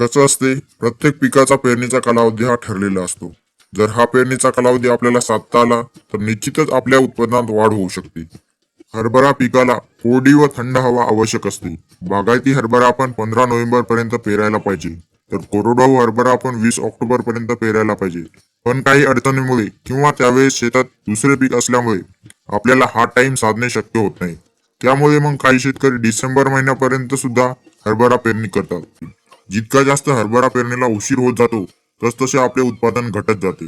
कसं असते प्रत्येक पिकाचा पेरणीचा कालावधी हा ठरलेला असतो. जर हा पेरणीचा कालावधी आपल्याला साधता आला तर निश्चितच आपल्या उत्पन्नात वाढ होऊ शकते. हरभरा पिकाला कोरडी व थंड हवा आवश्यक असते. बागायती हरभरा आपण पंधरा नोव्हेंबर पर्यंत पेरायला पाहिजे. तर कोरडवाहू हरभरा आपण वीस ऑक्टोबर पर्यंत पेरायला पाहिजे. पण काही अडचणीमुळे किंवा त्यावेळेस शेतात दुसरे पीक असल्यामुळे आपल्याला हा टाइम साधणे शक्य होत नाही. त्यामुळे मग काही शेतकरी डिसेंबर महिन्यापर्यंत सुद्धा हरभरा पेरणी करतात. जितका जास्त हरभरा पेरणीला उशीर होत जातो तस तसे आपले उत्पादन घटत जाते.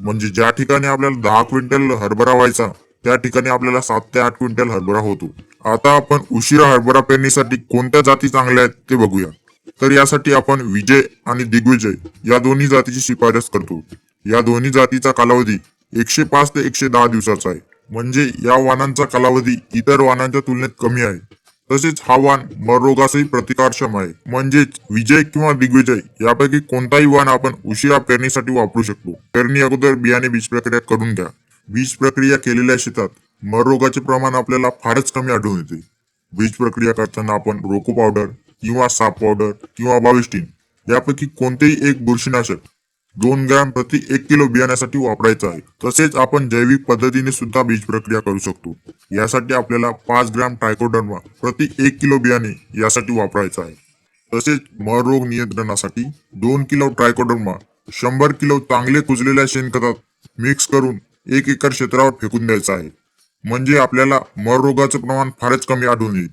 म्हणजे ज्या ठिकाणी आपल्याला दहा क्विंटल हरभरा व्हायचा त्या ठिकाणी आपल्याला सात ते आठ क्विंटल हरभरा होतो. आता आपण उशिरा हरभरा पेरणीसाठी कोणत्या जाती चांगल्या आहेत ते बघूया. तर यासाठी आपण विजय आणि दिग्विजय या दोन्ही जातीची शिफारस करतो. या दोन्ही जातीचा कालावधी एकशे पाच ते एकशे दहा दिवसाचा आहे. म्हणजे या वाणांचा कालावधी इतर वाणांच्या तुलनेत कमी आहे. तसेच हा वाण मरोगासही प्रतिकारक्षम आहे म्हणजेच विजय किंवा दिग्विजय यापैकी कोणताही वाण आपण उशिरा पेरणीसाठी वापरू शकतो. पेरणी अगोदर बियाणे बीज प्रक्रिया करून घ्या. बीज प्रक्रिया केलेल्या शेतात मरोगाचे प्रमाण आपल्याला फारच कमी आढळून येते. बीज प्रक्रिया करताना आपण रोको पावडर किंवा साप पावडर किंवा बाविस्टीन यापैकी कोणतेही एक बुरशीनाशक दोन ग्रॅम प्रति एक किलो बियाण्यासाठी वापरायचं आहे. तसेच आपण जैविक पद्धतीने सुद्धा बीज प्रक्रिया करू शकतो. यासाठी आपल्याला पाच ग्रॅम ट्रायकोडर्मा प्रति एक किलो बियाणे यासाठी वापरायचं आहे. तसेच मर रोग नियंत्रणासाठी दोन किलो ट्रायकोडर्मा शंभर किलो चांगले कुजलेल्या शेणखतात मिक्स करून एक एकर क्षेत्रावर फेकून द्यायचं आहे. म्हणजे आपल्याला मर रोगाचं प्रमाण फारच कमी आढळून येईल.